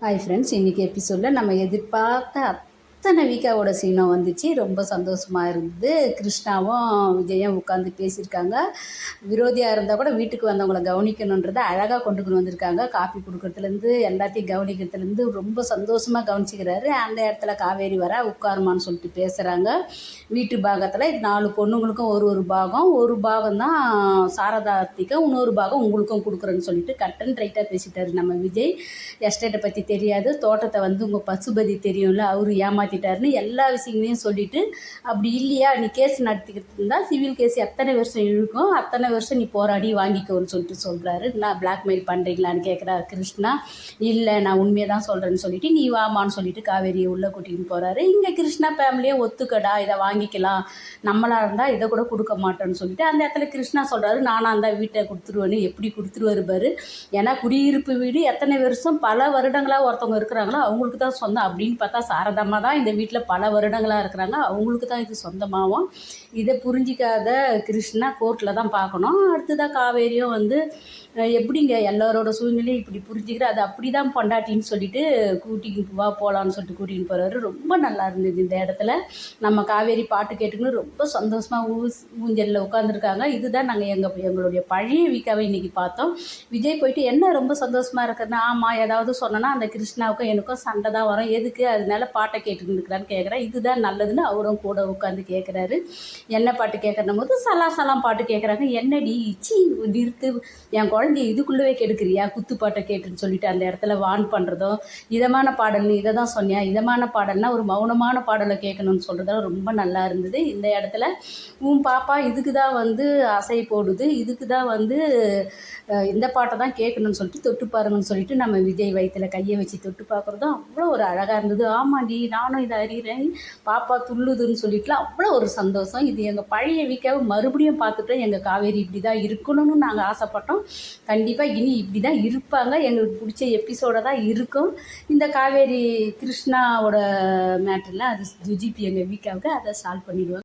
Hi friends இன்றைக்கி எபிசோடில் நம்ம எதிர்பார்த்த அத்தனை வீக்காவோட சீனம் வந்துச்சு. ரொம்ப சந்தோஷமாக இருந்தது. கிருஷ்ணாவும் விஜயும் உட்காந்து பேசியிருக்காங்க. விரோதியாக இருந்தால் கூட வீட்டுக்கு வந்தவங்கள கவனிக்கணுன்றதை அழகாக கொண்டுக்கிட்டு வந்திருக்காங்க. காஃபி கொடுக்குறதுலேருந்து எல்லாத்தையும் கவனிக்கிறதுலேருந்து ரொம்ப சந்தோஷமாக கவனிச்சிக்கிறாரு. அந்த இடத்துல காவேரி வர உட்காருமான்னு சொல்லிட்டு பேசுகிறாங்க வீட்டு பாகத்தில் இது நாலு பொண்ணுங்களுக்கும் ஒரு ஒரு பாகம். ஒரு பாகம் தான் சாரதாத்திக்கும் இன்னொரு பாகம் உங்களுக்கும் கொடுக்குறேன்னு சொல்லிட்டு கட்டன் ரைட்டாக பேசிட்டாரு நம்ம விஜய். எஸ்டேட்டை பற்றி தெரியாது. தோட்டத்தை வந்து உங்கள் பசுபதி தெரியும்ல அவர் ஏமாற்றிட்டாருன்னு எல்லா விஷயங்களையும் சொல்லிட்டு அப்படி இல்லையா? நீ கேஸ் நடத்திக்கிட்டு இருந்தால் சிவில் கேஸ் எத்தனை வருஷம் இழுக்கும்? அத்தனை வருஷம் நீ போராடி வாங்கிக்கோன்னு சொல்லிட்டு சொல்கிறாரு நான் பிளாக்மெயில் பண்ணுறீங்களான்னு கேட்குறாரு கிருஷ்ணா. இல்லை நான் உண்மையை தான் சொல்கிறேன்னு சொல்லிட்டு நீ வாமான்னு சொல்லிட்டு காவேரியை உள்ளே கூட்டிகிட்டு போகிறாரு இங்கே கிருஷ்ணா ஃபேமிலியே ஒத்துக்கடா இதை வாங்கிக்கலாம். நம்மளாக இருந்தால் இதை கூட கொடுக்க மாட்டோன்னு சொல்லிட்டு அந்த இடத்துல கிருஷ்ணா சொல்கிறாரு நானாக இருந்தால் வீட்டை கொடுத்துருவேன்னு எப்படி கொடுத்துருவாரு பாரு. ஏன்னா குடியிருப்பு வீடு எத்தனை வருஷம் பல வருடங்களாக ஒருத்தவங்க இருக்கிறாங்களோ அவங்களுக்கு தான் சொந்தம். அப்படின்னு பார்த்தா சாரதமாக தான் இந்த வீட்டில் பல வருடங்களாக இருக்கிறாங்க. அவங்களுக்கு தான் இது சொந்தமாகும் இதை புரிஞ்சிக்காத கிருஷ்ணா கோர்ட்டில் தான் பார்க்கணும் அடுத்ததாக காவேரியும் வந்து எப்படிங்க எல்லாரோட சூழ்நிலையும் இப்படி புரிஞ்சுக்கிற? அது அப்படி தான் பொண்டாட்டின்னு சொல்லிட்டு கூட்டிகிட்டு வா போகலான்னு சொல்லிட்டு கூட்டிகிட்டு போகிறாரு ரொம்ப நல்லா இருந்தது இந்த இடத்துல. நம்ம காவேரி பாட்டு கேட்டுக்கணும் ரொம்ப சந்தோஷமாக ஊ ஊஞ்சலில் உட்காந்துருக்காங்க இதுதான் நாங்கள் எங்கள் எங்களுடைய பழைய வீக்காவை இன்றைக்கி பார்த்தோம். விஜய் போயிட்டு என்ன ரொம்ப சந்தோஷமாக இருக்குதுன்னா ஆமாம் ஏதாவது சொன்னேன்னா அந்த கிருஷ்ணாவுக்கும் எனக்கும் சண்டை தான் வரும். எதுக்கு? அதனால பாட்டை கேட்டுக்கிட்டு இருக்கிறான்னு கேட்குறேன் இதுதான் நல்லதுன்னு அவரும் கூட உட்காந்து கேட்குறாரு என்ன பாட்டு கேட்குற போது சலா சலாம் பாட்டு கேட்குறாங்க என்னடி இச்சி நிறுத்து. என் குழந்தைய இதுக்குள்ளவே கெடுக்கிறியா? குத்து பாட்டை கேட்டுன்னு சொல்லிட்டு அந்த இடத்துல வான் பண்ணுறதும் இதமான பாடல்னு இதை தான் சொன்னியா? இதமான பாடல்னா ஒரு மௌனமான பாடலை கேட்கணும்னு சொல்கிறதெல்லாம் ரொம்ப நல்லா இருந்தது. இந்த இடத்துல உன் பாப்பா இதுக்கு தான் வந்து அசை போடுது. இதுக்கு தான் வந்து இந்த பாட்டை தான் கேட்கணும்னு சொல்லிட்டு தொட்டு பாருங்கன்னு சொல்லிட்டு நம்ம விஜய் வயிற்றுல கையை வச்சு தொட்டு பார்க்குறதும் அவ்வளோ ஒரு அழகாக இருந்தது. ஆமாண்டி நானும் இதை அறிகிறேன் பாப்பா துள்ளுதுன்னு சொல்லிட்டுலாம் அவ்வளோ ஒரு சந்தோஷம். இது எங்கள் பழைய வீக்காவை மறுபடியும் பார்த்துட்டோம் எங்கள் காவேரி இப்படி தான் இருக்கணும்னு நாங்கள் ஆசைப்பட்டோம். கண்டிப்பாக இனி இப்படி தான் இருப்பாங்க. எங்களுக்கு பிடிச்ச எபிசோட தான் இருக்கும். இந்த காவேரி கிருஷ்ணாவோட மேட்டர்லாம் அது ஜிபி எங்கள் வீக்காவுக்கு அதை சால்வ் பண்ணிடுவாங்க.